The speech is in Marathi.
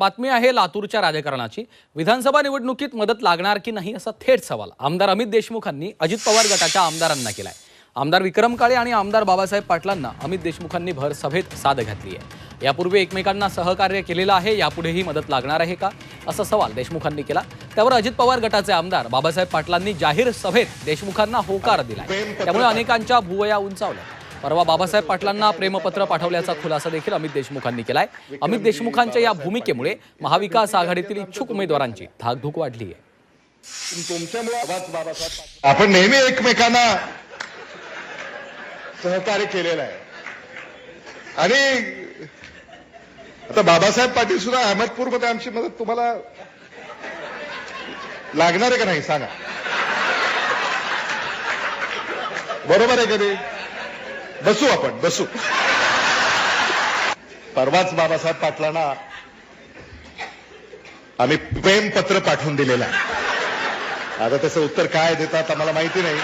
बातमी आहे लातूरच्या राजकारणाची. विधानसभा निवडणुकीत मदत लागणार की नाही असा थेट सवाल. आमदार अमित देशमुखांनी अजित पवार गटाच्या आमदारांना केलाय. आमदार विक्रम काळे आणि आमदार बाबासाहेब पाटलांना अमित देशमुखांनी भर सभेत साद घातली आहे. यापूर्वी एकमेकांना सहकार्य केलेलं आहे यापुढेही मदत लागणार आहे का? असा सवाल देशमुखांनी केला. त्यावर अजित पवार गटाचे आमदार बाबासाहेब पाटलांनी जाहीर सभेत देशमुखांना होकार दिला त्यामुळे अनेकांच्या भुवया उंचावल्या. परवा बाबासाहेब पाटलांना प्रेमपत्र पाठवल्याचा खुलासा देखील अमित देशमुखांनी केलाय. अमित देशमुखांच्या या भूमिकेमुळे महाविकास आघाडीतील इच्छुक उमेदवारांची धाकधूक वाढली आहे आपण नेहमी एकमेकांना सहकार्य केलेलं आहे. आणि आता बाबासाहेब पाटील सुद्धा अहमदपूरमध्ये आमची मदत तुम्हाला लागणार आहे का नाही? सांगा. बरोबर आहे का नाही बसू आपण बसू. परवाच बाबासाहेब पाटलांना आम्ही प्रेमपत्र पाठवून दिलेलं आहे. आता त्याचं उत्तर काय देतात आम्हाला माहिती नाही.